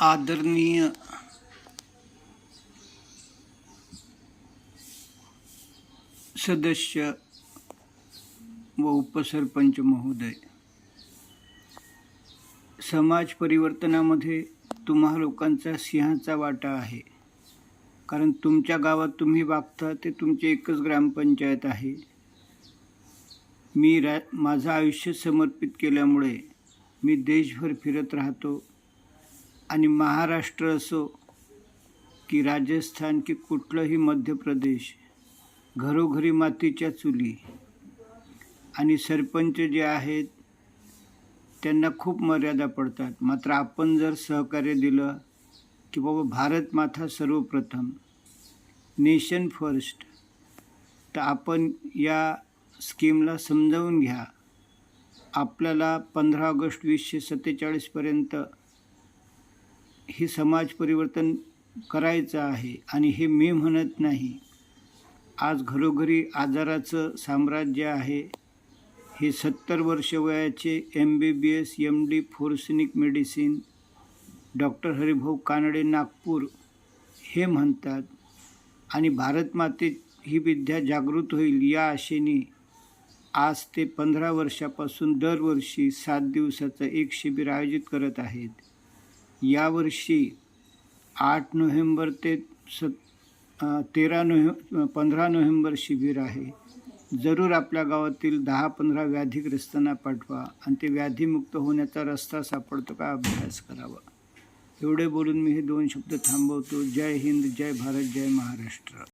आदरणीय सदस्य व उपसरपंच महोदय समाज परिवर्तनामध्ये तुम्हा लोकांचा सिंहाचा वाटा आहे. कारण तुमच्या गावात तुम्ही वागता ते तुमची एकच ग्रामपंचायत आहे. मी रा माझं आयुष्य समर्पित केल्यामुळे मी देशभर फिरत राहतो. आणि महाराष्ट्र असो की राजस्थान की कुठलंही मध्य प्रदेश घरोघरी मातीच्या चुली आणि सरपंच जे आहेत त्यांना खूप मर्यादा पडतात. मात्र आपण जर सहकार्य दिलं की बाबा भारत माथा सर्वप्रथम नेशन फर्स्ट तर आपण या स्कीमला समजावून घ्या. आपल्याला पंधरा ऑगस्ट वीसशे सत्तेचाळीसपर्यंत हे समाज परिवर्तन करायचं आहे आणि हे मी म्हणत नाही. आज घरोघरी आजाराचं साम्राज्य आहे. हे सत्तर वर्ष वयाचे M B B S M D forensic medicine doctor Haribhau Kanade Nagpur हे म्हणतात. आणि भारतमाते ही विद्या जागृत होईल या आशेने आज ते पंधरा वर्षापासून दरवर्षी सात दिवसाचं एक शिबिर आयोजित करत आहेत. यावर्षी आठ नोव्हेंबर ते सत तेरा नोव्हे पंधरा नोव्हेंबर शिबिर आहे. जरूर आपल्या गावातील दहा पंधरा व्याधीग्रस्तांना पाठवा आणि ते व्याधीमुक्त होण्याचा रस्ता सापडतो का अभ्यास करावा. एवढे बोलून मी हे दोन शब्द थांबवतो. जय हिंद जय भारत जय महाराष्ट्र.